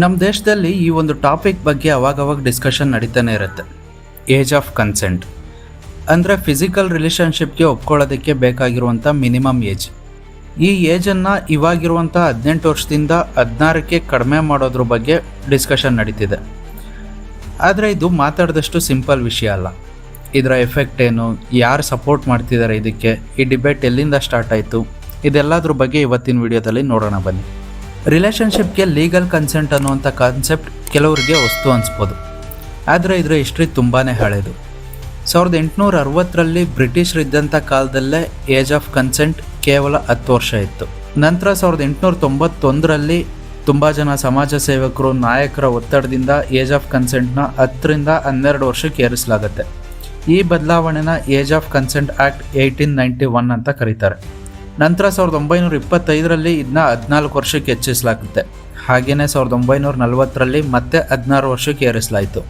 ನಮ್ಮ ದೇಶದಲ್ಲಿ ಈ ಒಂದು ಟಾಪಿಕ್ ಬಗ್ಗೆ ಅವಾಗವಾಗ ಡಿಸ್ಕಷನ್ ನಡೀತಾನೆ ಇರುತ್ತೆ. ಏಜ್ ಆಫ್ ಕನ್ಸೆಂಟ್ ಅಂದರೆ ಫಿಸಿಕಲ್ ರಿಲೇಷನ್ಶಿಪ್ಗೆ ಒಪ್ಕೊಳ್ಳೋದಕ್ಕೆ ಬೇಕಾಗಿರುವಂಥ ಮಿನಿಮಮ್ ಏಜ್ ಈ ಏಜನ್ನು ಇವಾಗಿರುವಂಥ ಹದಿನೆಂಟು ವರ್ಷದಿಂದ ಹದಿನಾರಕ್ಕೆ ಕಡಿಮೆ ಮಾಡೋದ್ರ ಬಗ್ಗೆ ಡಿಸ್ಕಷನ್ ನಡೀತಿದೆ. ಆದರೆ ಇದು ಮಾತಾಡಿದಷ್ಟು ಸಿಂಪಲ್ ವಿಷಯ ಅಲ್ಲ. ಇದರ ಎಫೆಕ್ಟ್ ಏನು, ಯಾರು ಸಪೋರ್ಟ್ ಮಾಡ್ತಿದ್ದಾರೆ ಇದಕ್ಕೆ, ಈ ಡಿಬೇಟ್ ಎಲ್ಲಿಂದ ಸ್ಟಾರ್ಟ್ ಆಯಿತು, ಇದೆಲ್ಲದ್ರ ಬಗ್ಗೆ ಇವತ್ತಿನ ವಿಡಿಯೋದಲ್ಲಿ ನೋಡೋಣ ಬನ್ನಿ. ರಿಲೇಷನ್ಶಿಪ್ಗೆ ಲೀಗಲ್ ಕನ್ಸೆಂಟ್ ಅನ್ನುವಂಥ ಕಾನ್ಸೆಪ್ಟ್ ಕೆಲವರಿಗೆ ವಸ್ತು ಅನಿಸ್ಬೋದು. ಆದರೆ ಇದರ ಹಿಸ್ಟ್ರಿ ತುಂಬಾ ಹಳೆಯದು ಸಾವಿರದ ಎಂಟುನೂರ ಅರವತ್ತರಲ್ಲಿ ಬ್ರಿಟಿಷರಿದ್ದಂಥ ಕಾಲದಲ್ಲೇ ಏಜ್ ಆಫ್ ಕನ್ಸೆಂಟ್ ಕೇವಲ ಹತ್ತು ವರ್ಷ ಇತ್ತು. ನಂತರ ಸಾವಿರದ ಎಂಟುನೂರ ತೊಂಬತ್ತೊಂದರಲ್ಲಿ ತುಂಬ ಜನ ಸಮಾಜ ಸೇವಕರು, ನಾಯಕರ ಒತ್ತಡದಿಂದ ಏಜ್ ಆಫ್ ಕನ್ಸೆಂಟ್ನ ಹತ್ತರಿಂದ ಹನ್ನೆರಡು ವರ್ಷಕ್ಕೆ ಏರಿಸಲಾಗುತ್ತೆ. ಈ ಬದಲಾವಣೆನ age of consent act eighteen ninety one ಅಂತ ಕರೀತಾರೆ. ನಂತರ ಸಾವಿರದ ಒಂಬೈನೂರ ಇಪ್ಪತ್ತೈದರಲ್ಲಿ ಇದನ್ನ ಹದಿನಾಲ್ಕು ವರ್ಷಕ್ಕೆ ಹೆಚ್ಚಿಸಲಾಗುತ್ತೆ. ಹಾಗೆಯೇ ಸಾವಿರದ ಒಂಬೈನೂರ ನಲವತ್ತರಲ್ಲಿ ಮತ್ತೆ ಹದಿನಾರು ವರ್ಷಕ್ಕೆ ಏರಿಸಲಾಯಿತು.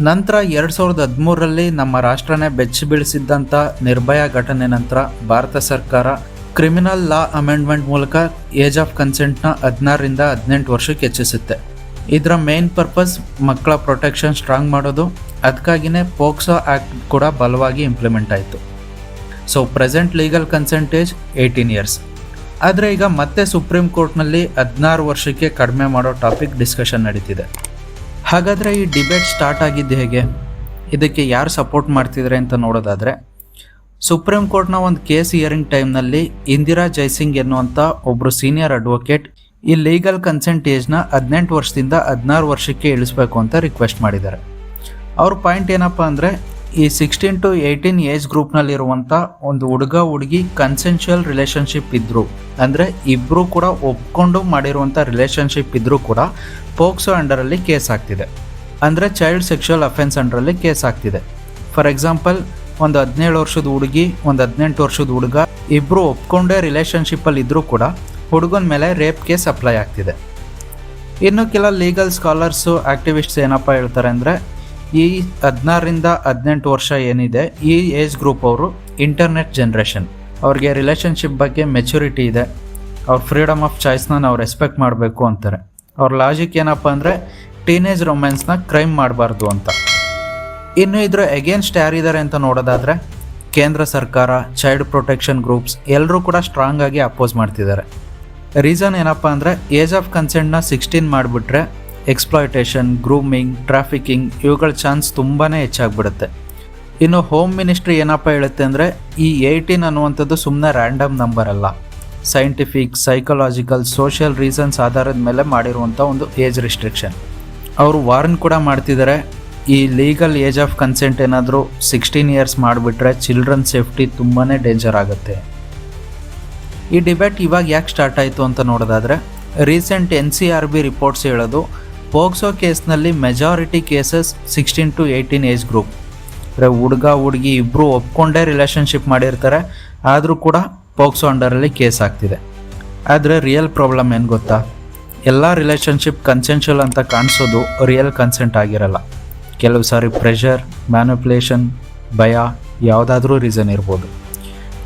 ನಂತರ ಎರಡು ಸಾವಿರದ ಹದಿಮೂರರಲ್ಲಿ ನಮ್ಮ ರಾಷ್ಟ್ರನೇ ಬೆಚ್ಚಿ ಬೀಳಿಸಿದ್ದಂಥ ನಿರ್ಭಯ ಘಟನೆ ನಂತರ ಭಾರತ ಸರ್ಕಾರ ಕ್ರಿಮಿನಲ್ ಲಾ ಅಮೆಂಡ್ಮೆಂಟ್ ಮೂಲಕ ಏಜ್ ಆಫ್ ಕನ್ಸೆಂಟ್ನ ಹದಿನಾರರಿಂದ ಹದಿನೆಂಟು ವರ್ಷಕ್ಕೆ ಹೆಚ್ಚಿಸುತ್ತೆ. ಇದರ ಮೇನ್ ಪರ್ಪಸ್ ಮಕ್ಕಳ ಪ್ರೊಟೆಕ್ಷನ್ ಸ್ಟ್ರಾಂಗ್ ಮಾಡೋದು. ಅದಕ್ಕಾಗಿಯೇ ಪೋಕ್ಸೋ ಆ್ಯಕ್ಟ್ ಕೂಡ ಬಲವಾಗಿ ಇಂಪ್ಲಿಮೆಂಟ್ ಆಯಿತು. So present legal age eighteen years ಆದರೆ ಈಗ ಮತ್ತೆ ಸುಪ್ರೀಂ ಕೋರ್ಟ್ನಲ್ಲಿ ಹದಿನಾರು ವರ್ಷಕ್ಕೆ ಕಡಿಮೆ ಮಾಡೋ ಟಾಪಿಕ್ ಡಿಸ್ಕಷನ್ ನಡೀತಿದೆ. ಹಾಗಾದರೆ ಈ ಡಿಬೇಟ್ ಸ್ಟಾರ್ಟ್ ಆಗಿದ್ದು ಹೇಗೆ? ಇದಕ್ಕೆ ಯಾರು ಸಪೋರ್ಟ್ ಮಾಡ್ತಿದ್ರೆ ಅಂತ ನೋಡೋದಾದರೆ ಸುಪ್ರೀಂ ಕೋರ್ಟ್ನ ಒಂದು ಕೇಸ್ ಹಿಯರಿಂಗ್ ಟೈಮ್ನಲ್ಲಿ ಇಂದಿರಾ ಜೈಸಿಂಗ್ ಎನ್ನುವಂಥ ಒಬ್ಬರು ಸೀನಿಯರ್ ಅಡ್ವೊಕೇಟ್ ಈ ಲೀಗಲ್ ಕನ್ಸೆಂಟ್ ಏಜ್ನ ಹದಿನೆಂಟು ವರ್ಷದಿಂದ ಹದಿನಾರು ವರ್ಷಕ್ಕೆ ಇಳಿಸ್ಬೇಕು ಅಂತ ರಿಕ್ವೆಸ್ಟ್ ಮಾಡಿದ್ದಾರೆ. ಅವ್ರ ಪಾಯಿಂಟ್ ಏನಪ್ಪ ಅಂದರೆ ಈ ಸಿಕ್ಸ್ಟೀನ್ ಟು ಏಯ್ಟೀನ್ ಏಜ್ ಗ್ರೂಪ್ನಲ್ಲಿರುವಂಥ ಒಂದು ಹುಡುಗ, ಹುಡುಗಿ ಕನ್ಸೆನ್ಷಿಯಲ್ ರಿಲೇಷನ್ಶಿಪ್ ಇದ್ದರು ಅಂದರೆ ಇಬ್ಬರು ಕೂಡ ಒಪ್ಕೊಂಡು ಮಾಡಿರುವಂಥ ರಿಲೇಷನ್ಶಿಪ್ ಇದ್ದರೂ ಕೂಡ ಪೋಕ್ಸೋ ಅಂಡರಲ್ಲಿ ಕೇಸ್ ಆಗ್ತಿದೆ. ಅಂದರೆ ಚೈಲ್ಡ್ ಸೆಕ್ಷುವಲ್ ಅಫೆನ್ಸ್ ಅಂಡರಲ್ಲಿ ಕೇಸ್ ಆಗ್ತಿದೆ. ಫಾರ್ ಎಕ್ಸಾಂಪಲ್ ಒಂದು ಹದಿನೇಳು ವರ್ಷದ ಹುಡುಗಿ, ಒಂದು ಹದಿನೆಂಟು ವರ್ಷದ ಹುಡುಗ ಇಬ್ಬರು ಒಪ್ಕೊಂಡೇ ರಿಲೇಷನ್ಶಿಪ್ಪಲ್ಲಿ ಇದ್ದರೂ ಕೂಡ ಹುಡುಗನ ಮೇಲೆ ರೇಪ್ ಕೇಸ್ ಅಪ್ಲೈ ಆಗ್ತಿದೆ. ಇನ್ನು ಕೆಲ ಲೀಗಲ್ ಸ್ಕಾಲರ್ಸು ಆಕ್ಟಿವಿಸ್ಟ್ಸ್ ಏನಪ್ಪ ಹೇಳ್ತಾರೆ ಅಂದರೆ ಈ ಹದಿನಾರರಿಂದ ಹದಿನೆಂಟು ವರ್ಷ ಏನಿದೆ, ಈ ಏಜ್ ಗ್ರೂಪ್ ಅವರು ಇಂಟರ್ನೆಟ್ ಜನ್ರೇಷನ್ ಅವ್ರಿಗೆ ರಿಲೇಷನ್ಶಿಪ್ ಬಗ್ಗೆ ಮೆಚುರಿಟಿ ಇದೆ. ಅವ್ರ ಫ್ರೀಡಮ್ ಆಫ್ ಚಾಯ್ಸ್ನ ನಾವು ರೆಸ್ಪೆಕ್ಟ್ ಮಾಡಬೇಕು ಅಂತಾರೆ. ಅವ್ರ ಲಾಜಿಕ್ ಏನಪ್ಪ ಅಂದರೆ ಟೀನೇಜ್ ರೊಮ್ಯಾನ್ಸ್ನ ಕ್ರೈಮ್ ಮಾಡಬಾರ್ದು ಅಂತ. ಇನ್ನು ಇದ್ರ ಎಗೇನ್ಸ್ಟ್ ಯಾರಿದ್ದಾರೆ ಅಂತ ನೋಡೋದಾದರೆ, ಕೇಂದ್ರ ಸರ್ಕಾರ ಚೈಲ್ಡ್ ಪ್ರೊಟೆಕ್ಷನ್ ಗ್ರೂಪ್ಸ್ ಎಲ್ಲರೂ ಕೂಡ ಸ್ಟ್ರಾಂಗ್ ಆಗಿ ಅಪೋಸ್ ಮಾಡ್ತಿದ್ದಾರೆ. ರೀಸನ್ ಏನಪ್ಪ ಅಂದರೆ ಏಜ್ ಆಫ್ ಕನ್ಸೆಂಟ್ನ ಸಿಕ್ಸ್ಟೀನ್ ಮಾಡಿಬಿಟ್ರೆ ಎಕ್ಸ್ಪ್ಲಾಯ್ಟೇಷನ್ ಗ್ರೂಮಿಂಗ್ ಟ್ರಾಫಿಕಿಂಗ್ ಇವುಗಳ ಚಾನ್ಸ್ ತುಂಬಾ ಹೆಚ್ಚಾಗ್ಬಿಡುತ್ತೆ. ಇನ್ನು ಹೋಮ್ ಮಿನಿಸ್ಟ್ರಿ ಏನಪ್ಪ ಹೇಳುತ್ತೆ ಅಂದರೆ, ಈ ಏಯ್ಟೀನ್ ಅನ್ನುವಂಥದ್ದು ಸುಮ್ಮನೆ ರ್ಯಾಂಡಮ್ ನಂಬರ್ ಅಲ್ಲ. ಸೈಂಟಿಫಿಕ್ ಸೈಕಲಾಜಿಕಲ್ ಸೋಷಿಯಲ್ ರೀಸನ್ಸ್ ಆಧಾರದ ಮೇಲೆ ಮಾಡಿರುವಂಥ ಒಂದು ಏಜ್ ರಿಸ್ಟ್ರಿಕ್ಷನ್ ಅವರು ವಾರ್ನ್ ಕೂಡ ಮಾಡ್ತಿದ್ದಾರೆ ಈ ಲೀಗಲ್ ಏಜ್ ಆಫ್ ಕನ್ಸೆಂಟ್ ಏನಾದರೂ ಸಿಕ್ಸ್ಟೀನ್ ಇಯರ್ಸ್ ಮಾಡಿಬಿಟ್ರೆ ಚಿಲ್ಡ್ರನ್ ಸೇಫ್ಟಿ ತುಂಬಾ ಡೇಂಜರ್ ಆಗುತ್ತೆ. ಈ ಡಿಬೇಟ್ ಇವಾಗ ಯಾಕೆ ಸ್ಟಾರ್ಟ್ ಆಯಿತು ಅಂತ ನೋಡೋದಾದರೆ recent N C R B reports ಹೇಳೋದು ಪೋಕ್ಸೋ ಕೇಸ್ನಲ್ಲಿ majority cases sixteen to eighteen age group. ಅಂದರೆ ಹುಡುಗ, ಹುಡುಗಿ ಇಬ್ಬರು ಒಪ್ಕೊಂಡೇ ರಿಲೇಷನ್ಶಿಪ್ ಮಾಡಿರ್ತಾರೆ, ಆದರೂ ಕೂಡ ಪೋಕ್ಸೋ ಅಂಡರಲ್ಲಿ ಕೇಸ್ ಆಗ್ತಿದೆ. ಆದರೆ ರಿಯಲ್ ಪ್ರಾಬ್ಲಮ್ ಏನು ಗೊತ್ತಾ? ಎಲ್ಲ ರಿಲೇಷನ್ಶಿಪ್ ಕನ್ಸೆನ್ಷಲ್ ಅಂತ ಕಾಣಿಸೋದು ರಿಯಲ್ ಕನ್ಸೆಂಟ್ ಆಗಿರಲ್ಲ. ಕೆಲವು ಸಾರಿ ಪ್ರೆಷರ್ ಮ್ಯಾನುಪ್ಲೇಷನ್ ಭಯ, ಯಾವುದಾದ್ರೂ ರೀಸನ್ ಇರ್ಬೋದು.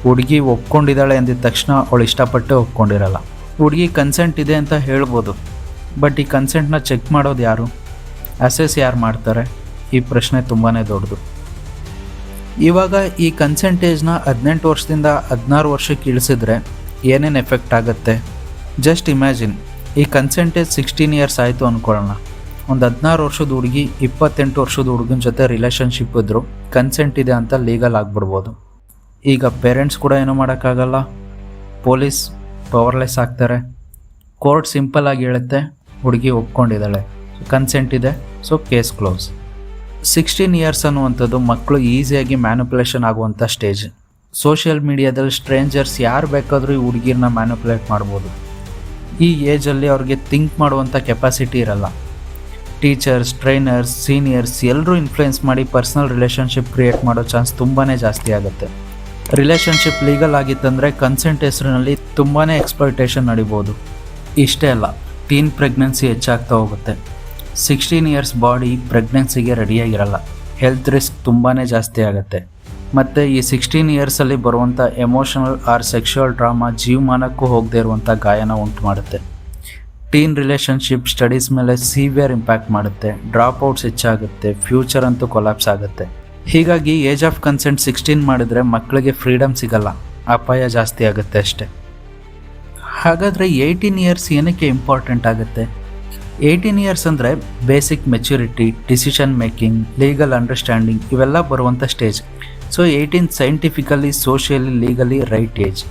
ಹುಡುಗಿ ಒಪ್ಕೊಂಡಿದ್ದಾಳೆ ಅಂದಿದ ತಕ್ಷಣ ಅವಳು ಇಷ್ಟಪಟ್ಟು ಒಪ್ಕೊಂಡಿರಲ್ಲ. ಹುಡುಗಿ ಕನ್ಸೆಂಟ್ ಇದೆ ಅಂತ ಹೇಳ್ಬೋದು. ಬಟ್ ಈ ಕನ್ಸೆಂಟ್ನ ಚೆಕ್ ಮಾಡೋದು ಯಾರು? ಅಸೆಸ್ ಯಾರು ಮಾಡ್ತಾರೆ? ಈ ಪ್ರಶ್ನೆ ತುಂಬಾ ದೊಡ್ಡದು. ಇವಾಗ ಈ ಕನ್ಸೆಂಟೇಜ್ನ ಹದಿನೆಂಟು ವರ್ಷದಿಂದ ಹದಿನಾರು ವರ್ಷಕ್ಕೆ ಇಳಿಸಿದ್ರೆ ಏನೇನು ಎಫೆಕ್ಟ್ ಆಗುತ್ತೆ? ಜಸ್ಟ್ ಇಮ್ಯಾಜಿನ್ ಈ ಕನ್ಸೆಂಟೇಜ್ ಸಿಕ್ಸ್ಟೀನ್ ಇಯರ್ಸ್ ಆಯಿತು ಅಂದ್ಕೊಳ್ಳೋಣ ಒಂದು ಹದಿನಾರು ವರ್ಷದ ಹುಡುಗಿ, ಇಪ್ಪತ್ತೆಂಟು ವರ್ಷದ ಹುಡುಗನ ಜೊತೆ ರಿಲೇಷನ್ಶಿಪ್ ಇದ್ದರು ಕನ್ಸೆಂಟ್ ಇದೆ ಅಂತ ಲೀಗಲ್ ಆಗಿಬಿಡ್ಬೋದು. ಈಗ ಪೇರೆಂಟ್ಸ್ ಕೂಡ ಏನೂ ಮಾಡೋಕ್ಕಾಗಲ್ಲ? ಪೊಲೀಸ್ ಪವರ್ಲೆಸ್ ಆಗ್ತಾರೆ. ಕೋರ್ಟ್ ಸಿಂಪಲ್ ಆಗಿ ಹೇಳುತ್ತೆ. ಹುಡುಗಿ ಒಪ್ಕೊಂಡಿದ್ದಾಳೆ. ಕನ್ಸೆಂಟ್ ಇದೆ so case close sixteen years ಅನ್ನುವಂಥದ್ದು ಮಕ್ಕಳು ಈಸಿಯಾಗಿ ಮ್ಯಾನುಪುಲೇಷನ್ ಆಗುವಂಥ ಸ್ಟೇಜ್ ಸೋಷಿಯಲ್ ಮೀಡಿಯಾದಲ್ಲಿ ಸ್ಟ್ರೇಂಜರ್ಸ್ ಯಾರು ಬೇಕಾದರೂ ಈ ಹುಡುಗಿರನ್ನ ಮ್ಯಾನುಪುಲೇಟ್ ಮಾಡ್ಬೋದು. ಈ ಏಜಲ್ಲಿ ಅವ್ರಿಗೆ ಥಿಂಕ್ ಮಾಡುವಂಥ ಕೆಪಾಸಿಟಿ ಇರಲ್ಲ. ಟೀಚರ್ಸ್ ಟ್ರೈನರ್ಸ್ ಸೀನಿಯರ್ಸ್ ಎಲ್ಲರೂ ಇನ್ಫ್ಲುಯೆನ್ಸ್ ಮಾಡಿ ಪರ್ಸ್ನಲ್ ರಿಲೇಷನ್ಶಿಪ್ ಕ್ರಿಯೇಟ್ ಮಾಡೋ ಚಾನ್ಸ್ ತುಂಬಾ ಜಾಸ್ತಿ ಆಗುತ್ತೆ. ರಿಲೇಷನ್ಶಿಪ್ ಲೀಗಲ್ ಆಗಿತ್ತಂದರೆ ಕನ್ಸೆಂಟ್ ಹೆಸರಿನಲ್ಲಿ ತುಂಬಾ ಎಕ್ಸ್ಪ್ಲೈಟೇಷನ್ ನಡಿಬೋದು. ಇಷ್ಟೇ ಅಲ್ಲ. ಟೀನ್ ಪ್ರೆಗ್ನೆನ್ಸಿ ಹೆಚ್ಚಾಗ್ತಾ ಹೋಗುತ್ತೆ. ಸಿಕ್ಸ್ಟೀನ್ ಇಯರ್ಸ್ ಬಾಡಿ ಪ್ರೆಗ್ನೆನ್ಸಿಗೆ ರೆಡಿಯಾಗಿರಲ್ಲ ಹೆಲ್ತ್ ರಿಸ್ಕ್ ತುಂಬಾ ಜಾಸ್ತಿ ಆಗುತ್ತೆ. ಮತ್ತು ಈ ಸಿಕ್ಸ್ಟೀನ್ ಇಯರ್ಸಲ್ಲಿ ಬರುವಂಥ ಎಮೋಷನಲ್ ಆರ್ ಸೆಕ್ಷುವಲ್ ಡ್ರಾಮಾ ಜೀವಮಾನಕ್ಕೂ ಹೋಗದೇ ಇರುವಂಥ ಗಾಯನ ಉಂಟು ಮಾಡುತ್ತೆ. ಟೀನ್ ರಿಲೇಷನ್ಶಿಪ್ ಸ್ಟಡೀಸ್ ಮೇಲೆ ಸಿವಿಯರ್ ಇಂಪ್ಯಾಕ್ಟ್ ಮಾಡುತ್ತೆ. ಡ್ರಾಪ್ ಔಟ್ಸ್ ಹೆಚ್ಚಾಗುತ್ತೆ. ಫ್ಯೂಚರ್ ಅಂತೂ ಕೊಲಾಪ್ಸ್ ಆಗುತ್ತೆ. ಹೀಗಾಗಿ ಏಜ್ ಆಫ್ ಕನ್ಸೆಂಟ್ ಸಿಕ್ಸ್ಟೀನ್ ಮಾಡಿದ್ರೆ ಮಕ್ಕಳಿಗೆ ಫ್ರೀಡಮ್ ಸಿಗಲ್ಲ. ಅಪಾಯ ಜಾಸ್ತಿ ಆಗುತ್ತೆ ಅಷ್ಟೆ. ಹಾಗಾದರೆ ಏಯ್ಟೀನ್ ಇಯರ್ಸ್ ಏನಕ್ಕೆ ಇಂಪಾರ್ಟೆಂಟ್ ಆಗುತ್ತೆ? ಏಯ್ಟೀನ್ ಇಯರ್ಸ್ ಅಂದರೆ basic maturity decision making legal understanding ಇವೆಲ್ಲ ಬರುವಂಥ stage so eighteen scientifically socially legally right age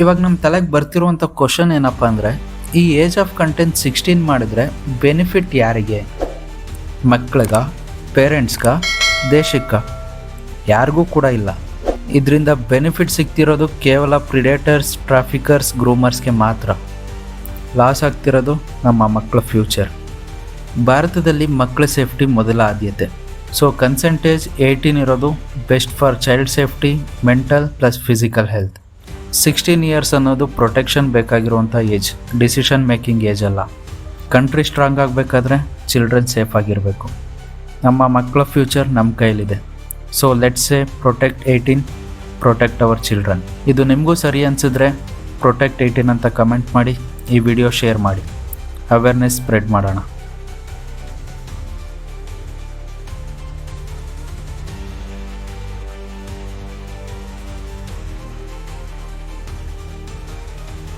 ಇವಾಗ ನಮ್ಮ ತಲೆಗೆ ಬರ್ತಿರುವಂಥ ಕ್ವಶನ್ ಏನಪ್ಪ ಅಂದರೆ, ಈ ಏಜ್ ಆಫ್ ಕಂಟೆಂಟ್ ಸಿಕ್ಸ್ಟೀನ್ ಮಾಡಿದ್ರೆ ಬೆನಿಫಿಟ್ ಯಾರಿಗೆ? ಮಕ್ಕಳಿಗ ಪೇರೆಂಟ್ಸ್ಗ ದೇಶಕ್ಕ? ಯಾರಿಗೂ ಕೂಡ ಇಲ್ಲ. ಇದರಿಂದ ಬೆನಿಫಿಟ್ ಸಿಗ್ತಿರೋದು ಕೇವಲ ಪ್ರಿಡೇಟರ್ಸ್ ಟ್ರಾಫಿಕರ್ಸ್ ಗ್ರೂಮರ್ಸ್ಗೆ ಮಾತ್ರ. ಲಾಸ್ ಆಗ್ತಿರೋದು ನಮ್ಮ ಮಕ್ಕಳ ಫ್ಯೂಚರ್ ಭಾರತದಲ್ಲಿ ಮಕ್ಕಳ ಸೇಫ್ಟಿ ಮೊದಲ ಆದ್ಯತೆ. ಸೊ ಕನ್ಸೆಂಟೇಜ್ ಏಯ್ಟೀನ್ ಇರೋದು best for child safety mental plus physical health sixteen years ಅನ್ನೋದು ಪ್ರೊಟೆಕ್ಷನ್ ಬೇಕಾಗಿರುವಂಥ ಏಜ್ ಡಿಸಿಷನ್ ಮೇಕಿಂಗ್ ಏಜ್ ಅಲ್ಲ. ಕಂಟ್ರಿ ಸ್ಟ್ರಾಂಗ್ ಆಗಬೇಕಾದ್ರೆ ಚಿಲ್ಡ್ರನ್ ಸೇಫ್ ಆಗಿರಬೇಕು. ನಮ್ಮ ಮಕ್ಕಳ ಫ್ಯೂಚರ್ ನಮ್ಮ ಕೈಲಿದೆ. So let's say protect eighteen protect our children ಇದು ನಿಮಗೂ ಸರಿ ಅನಿಸಿದ್ರೆ ಪ್ರೊಟೆಕ್ಟ್ ಏಯ್ಟೀನ್ ಅಂತ ಕಮೆಂಟ್ ಮಾಡಿ, ಈ ವಿಡಿಯೋ ಶೇರ್ ಮಾಡಿ. ಅವೇರ್ನೆಸ್ ಸ್ಪ್ರೆಡ್ ಮಾಡೋಣ.